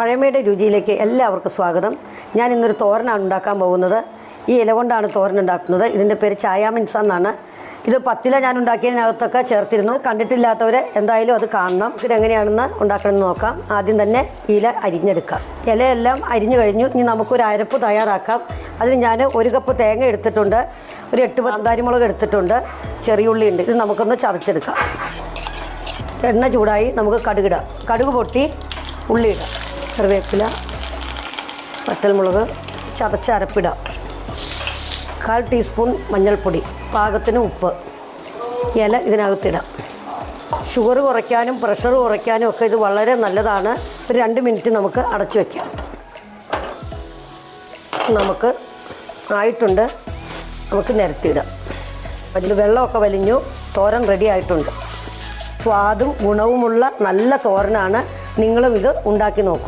പഴമയുടെ രുചിയിലേക്ക് എല്ലാവർക്കും സ്വാഗതം. ഞാൻ ഇന്നൊരു തോരനാണ് ഉണ്ടാക്കാൻ പോകുന്നത്. ഈ ഇല കൊണ്ടാണ് തോരൻ ഉണ്ടാക്കുന്നത്. ഇതിന്റെ പേര് ചായാമിൻസ എന്നാണ്. ഇത് പത്തില ഞാൻ ഉണ്ടാക്കിയതിനകത്തൊക്കെ ചേർത്തിരുന്നു. കണ്ടിട്ടില്ലാത്തവർ എന്തായാലും അത് കാണണം. ഇത് എങ്ങനെയാണെന്ന് ഉണ്ടാക്കണമെന്ന് നോക്കാം. ആദ്യം തന്നെ ഇല അരിഞ്ഞെടുക്കാം. ഇലയെല്ലാം അരിഞ്ഞു കഴിഞ്ഞു. ഇനി നമുക്കൊരു അരപ്പ് തയ്യാറാക്കാം. അതിന് ഞാൻ ഒരു കപ്പ് തേങ്ങ എടുത്തിട്ടുണ്ട്. ഒരു എട്ട് പന്താരിമുളക് എടുത്തിട്ടുണ്ട്. ചെറിയുള്ളി ഉണ്ട്. ഇത് നമുക്കൊന്ന് ചതച്ചെടുക്കാം. എണ്ണ ചൂടായി നമുക്ക് കടുകിടാം. കടുക് പൊട്ടി ഉള്ളിയിടാം കറിവേപ്പില വറ്റൽമുളക് ചതച്ച അരപ്പിടാം കാൽ ടീസ്പൂൺ മഞ്ഞൾപ്പൊടി പാകത്തിന് ഉപ്പ് ഇല ഇതിനകത്തിടാം. ഷുഗർ കുറയ്ക്കാനും പ്രഷർ കുറയ്ക്കാനും ഒക്കെ ഇത് വളരെ നല്ലതാണ്. ഒരു രണ്ട് മിനിറ്റ് നമുക്ക് അടച്ചു വയ്ക്കാം നമുക്ക് ആയിട്ടുണ്ട്. നമുക്ക് നിരത്തിയിടാം. അതിൽ വെള്ളമൊക്കെ വലിഞ്ഞു. തോരൻ റെഡി ആയിട്ടുണ്ട്. സ്വാദും ഗുണവുമുള്ള നല്ല തോരനാണ്. നിങ്ങളും ഇത് ഉണ്ടാക്കി നോക്കൂ.